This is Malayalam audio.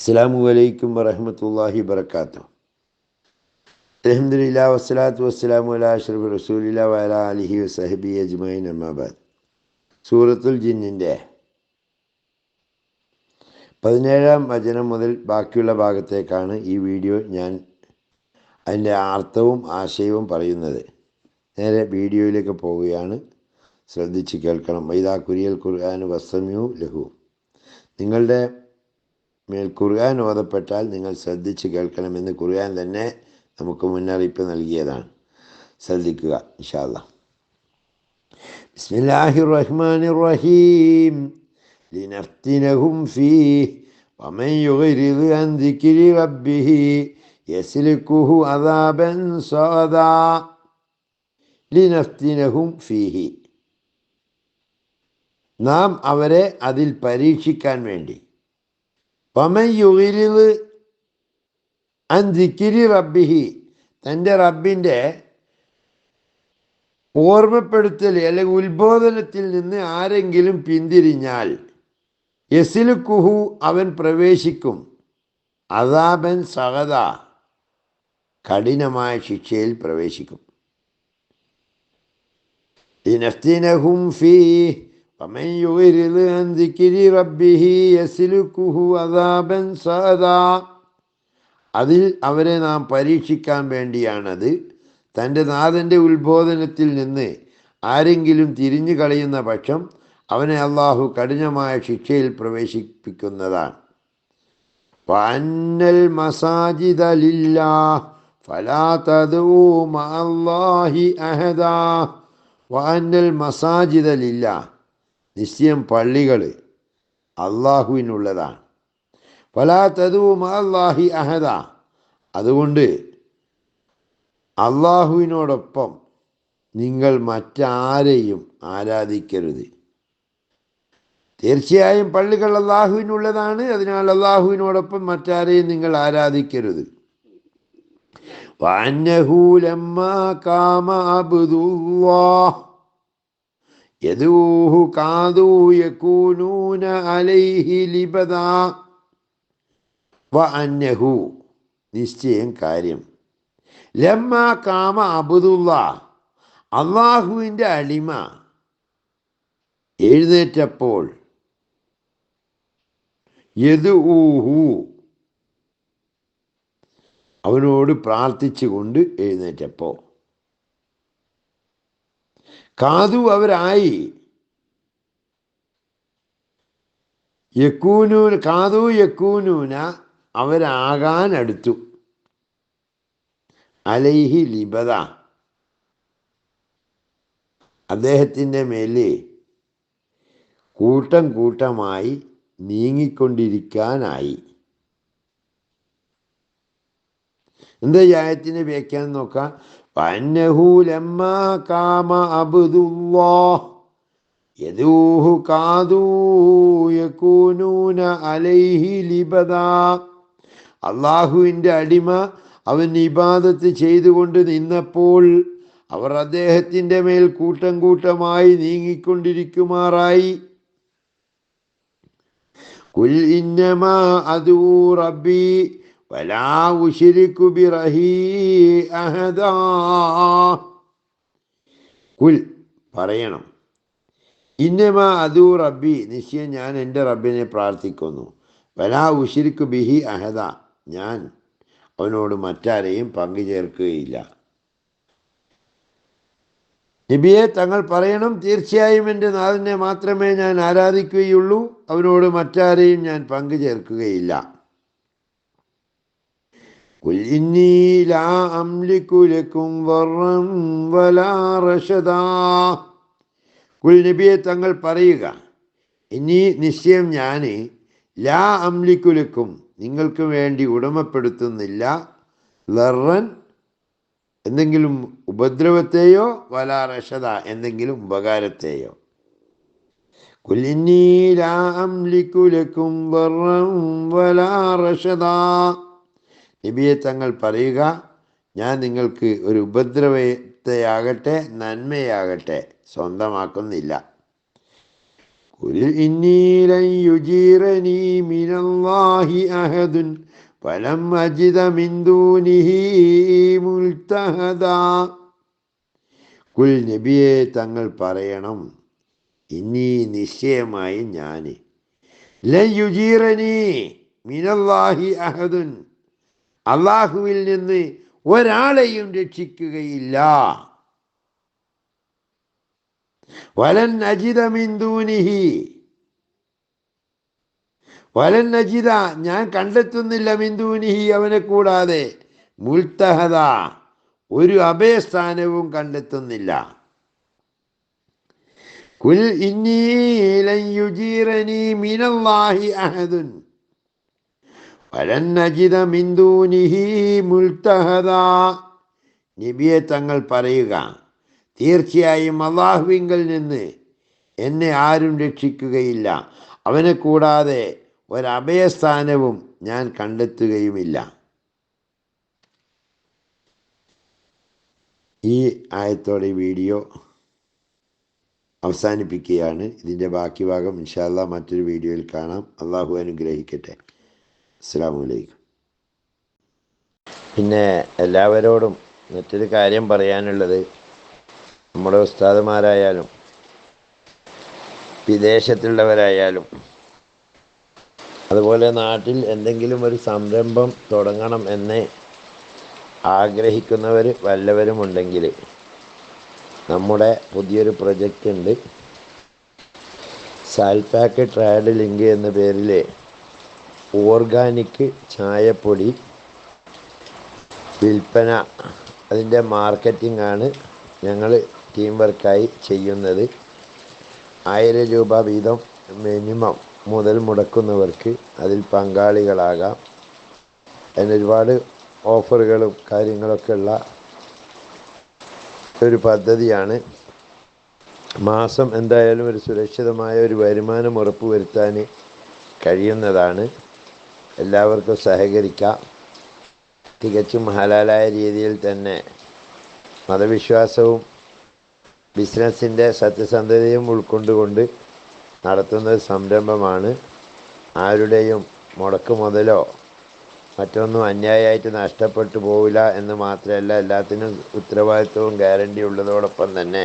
അസ്സാം വലൈക്കും വറഹമത്തല്ലാഹി വർക്കാത്തു അലഹമില്ല വസ്സലാത്തു വസ്സലാമു അല അഷ്റഫ് റസൂലില്ല വല അലിഹി വസഹബി അജ്മൈൻ അമ്മാബാദ് സൂറത്തുൽ ജിന്നിന്റെ പതിനേഴാം വചനം മുതൽ ബാക്കിയുള്ള ഭാഗത്തേക്കാണ് ഈ വീഡിയോ ഞാൻ അതിന്റെ അർത്ഥവും ആശയവും പറയുന്നത്. നേരെ വീഡിയോയിലേക്ക് പോവുകയാണ്. ശ്രദ്ധിച്ച് കേൾക്കണം. വൈദാ കുരിയൽ ഖുർആൻ വസ്സമ്യു ലഹു. നിങ്ങളുടെ മേൽ ഖുർആൻ ഓതപ്പെട്ടാൽ നിങ്ങൾ ശ്രദ്ധിച്ച് കേൾക്കണമെന്ന് ഖുർആൻ തന്നെ നമുക്ക് മുന്നറിയിപ്പ് നൽകിയതാണ്. ശ്രദ്ധിക്കുക ഇൻഷാല്ല ബിസ്മില്ലാഹിർ റഹ്മാനിർ റഹീം ലിനഫ്തിനഹും ഫീഹ്. വമൻ യുഗ്രിദ് അൻ ദിക്രി റബ്ബിഹി. യസ്ലിക്കുഹു അദാബൻ സദാ. ലിനഫ്തിനഹും ഫീഹി. നാം അവരെ അതിൽ പരീക്ഷിക്കാൻ വേണ്ടി അൻ ദിക്കിരി റബ്ബിഹി തന്റെ റബ്ബിന്റെ ഓർമ്മപ്പെടുത്തൽ അല്ലെങ്കിൽ ഉത്ബോധനത്തിൽ നിന്ന് ആരെങ്കിലും പിന്തിരിഞ്ഞാൽ യസിലുക്കുഹു അവൻ പ്രവേശിക്കും. അതാബൻ സഹത കഠിനമായ ശിക്ഷയിൽ പ്രവേശിക്കും. ലിനഫ്തിനഹും ഫീ അതിൽ അവരെ നാം പരീക്ഷിക്കാൻ വേണ്ടിയാണത്. തന്റെ നാഥന്റെ ഉത്ബോധനത്തിൽ നിന്ന് ആരെങ്കിലും തിരിഞ്ഞു കളയുന്ന പക്ഷം അവനെ അള്ളാഹു കഠിനമായ ശിക്ഷയിൽ പ്രവേശിപ്പിക്കുന്നതാണ്. ഫന്നൽ മസാജിദ ലില്ലാ ഫലാ തദൂ അഹദാ. വഅന്നൽ മസാജിദ ലില്ലാ നിശ്ചയം പള്ളികൾ അള്ളാഹുവിനുള്ളതാണ് പലാ തതുവും അള്ളാഹി അഹദ. അതുകൊണ്ട് അള്ളാഹുവിനോടൊപ്പം നിങ്ങൾ മറ്റാരെയും ആരാധിക്കരുത്. തീർച്ചയായും പള്ളികൾ അള്ളാഹുവിനുള്ളതാണ് അതിനാൽ അള്ളാഹുവിനോടൊപ്പം മറ്റാരെയും നിങ്ങൾ ആരാധിക്കരുത്. വാന്നഹൂലമ്മ കാമ യദൂഹു യകൂനൂന അലൈഹി ലിബദ. വ അന്നഹു നിശ്ചയം കാര്യം. ലമ്മ കാമ അബുദുള്ള അള്ളാഹുവിന്റെ അടിമ എഴുന്നേറ്റപ്പോൾ യദൂഹു അവനോട് പ്രാർത്ഥിച്ചുകൊണ്ട് എഴുന്നേറ്റപ്പോൾ. കാതു അവരായി. യക്കൂനൂ കാതു യക്കൂനൂന അവരാകാൻ അടുത്തു. അലൈഹി ലിബത അദ്ദേഹത്തിന്റെ മേലെ കൂട്ടം കൂട്ടമായി നീങ്ങിക്കൊണ്ടിരിക്കാനായി. എന്താ ജായത്തിന്റെ വ്യാഖ്യാനം നോക്കാം? فأنه لما قام عبد الله يدوه كادوا يكونون عليه لبدا അള്ളാഹുവിൻ്റെ അടിമ അവൻ ഇബാദത്ത് ചെയ്തുകൊണ്ട് നിന്നപ്പോൾ അവർ അദ്ദേഹത്തിൻ്റെ മേൽ കൂട്ടം കൂട്ടമായി നീങ്ങിക്കൊണ്ടിരിക്കുമാറായി കുൽ ഇന്നമാ അദൂ റബ്ബി കുൽ പറയണം. ഇന്നമാ അദു റബ്ബി നിശ്ചയം ഞാൻ എന്റെ റബ്ബിനെ പ്രാർത്ഥിക്കുന്നു. വലാ ഉശിരിക്കു ബിഹി അഹദ ഞാൻ അവനോട് മറ്റാരെയും പങ്കുചേർക്കുകയില്ല നബിയെ തങ്ങൾ പറയണം തീർച്ചയായും എന്റെ നാഥനെ മാത്രമേ ഞാൻ ആരാധിക്കുകയുള്ളൂ അവനോട് മറ്റാരെയും ഞാൻ പങ്കുചേർക്കുകയില്ല قل إني لا أملك لكم ضرا ولا رشدا കുൽ നബിയെ തങ്ങൾ പറയുക ഇനി നിശ്ചയം ഞാൻ ലാ അംലിക്കുലക്കും നിങ്ങൾക്ക് വേണ്ടി ഉടമപ്പെടുത്തുന്നില്ല ലറൻ എന്തെങ്കിലും ഉപദ്രവത്തെയോ വല റഷദ എന്തെങ്കിലും ഉപകാരത്തെയോ കുല്ലിന്നീ ലാ അംലിക്കുലക്കും ലറൻ വല റഷദാ നബിയെ തങ്ങൾ പറയുക ഞാൻ നിങ്ങൾക്ക് ഒരു ഉപദ്രവത്തെയാകട്ടെ നന്മയാകട്ടെ സ്വന്തമാക്കുന്നില്ല. ഫലം അജിത മിന്ദൂനിഹി കുൽ നബിയെ തങ്ങൾ പറയണം ഇനി നിശ്ചയമായി ഞാൻ ലയുജീറനി മിനല്ലാഹി അഹദുൻ അള്ളാഹുവിൽ നിന്ന് ഒരാളെയും രക്ഷിക്കുകയില്ല. വലൻ അജിതമിന്ദൂനിഹി വലൻ അജിത ഞാൻ കണ്ടെത്തുന്നില്ല മിന്ദൂനിഹി അവനെ കൂടാതെ. മുൽത്തഹദ ഒരു അഭയസ്ഥാനവും കണ്ടെത്തുന്നില്ല. കുൽ ഇന്നീലയുജീറനി മിനല്ലാഹി അഹദുൻ വലൻ അജിത മിന്ദൂനിഹി മുൽത്തഹദ നബിയെ തങ്ങൾ പറയുക തീർച്ചയായും അള്ളാഹുവിങ്കൽ നിന്ന് എന്നെ ആരും രക്ഷിക്കുകയില്ല. അവനെ കൂടാതെ ഒരഭയസ്ഥാനവും ഞാൻ കണ്ടെത്തുകയുമില്ല. ഈ ആയത്തോടെ വീഡിയോ അവസാനിപ്പിക്കുകയാണ്. ഇതിന്റെ ബാക്കി ഭാഗം ഇൻഷാല്ല മറ്റൊരു വീഡിയോയിൽ കാണാം. അള്ളാഹു അനുഗ്രഹിക്കട്ടെ. അസ്സാം വലൈക്കും പിന്നെ എല്ലാവരോടും മറ്റൊരു കാര്യം പറയാനുള്ളത് നമ്മുടെ ഉസ്താദുമാരായാലും വിദേശത്തുള്ളവരായാലും അതുപോലെ നാട്ടിൽ എന്തെങ്കിലും ഒരു സംരംഭം തുടങ്ങണം എന്ന് ആഗ്രഹിക്കുന്നവർ വല്ലവരുമുണ്ടെങ്കിൽ നമ്മുടെ പുതിയൊരു പ്രൊജക്റ്റ് ഉണ്ട്. സാൽപാക്ക് ട്രയഡ് ലിങ്ക് എന്ന പേരിൽ ഓർഗാനിക് ചായപ്പൊടി വിൽപ്പന. അതിന്റെ മാർക്കറ്റിംഗ് ആണ് ഞങ്ങൾ ടീം വർക്കായി ചെയ്യുന്നത്. ആയിരം രൂപ വീതം മിനിമം മുതൽ മുടക്കുന്നവർക്ക് അതിൽ പങ്കാളികളാകാം. അതിന് ഒരുപാട് ഓഫറുകളും കാര്യങ്ങളൊക്കെ ഉള്ള ഒരു പദ്ധതിയാണ്. മാസം എന്തായാലും ഒരു സുരക്ഷിതമായ ഒരു വരുമാനം ഉറപ്പുവരുത്താൻ കഴിയുന്നതാണ്. എല്ലാവർക്കും സഹകരിക്കാം. തികച്ചും ഹലാലായ രീതിയിൽ തന്നെ മതവിശ്വാസവും ബിസിനസ്സിന്റെ സത്യസന്ധതയും ഉൾക്കൊണ്ടുകൊണ്ട് നടത്തുന്ന സംരംഭമാണ് ആരുടെയും മുടക്ക് മുതലോ മറ്റൊന്നും അന്യായമായിട്ട് നഷ്ടപ്പെട്ടു പോവില്ല എന്ന് മാത്രമല്ല എല്ലാത്തിനും ഉത്തരവാദിത്വവും ഗ്യാരണ്ടി ഉള്ളതോടൊപ്പം തന്നെ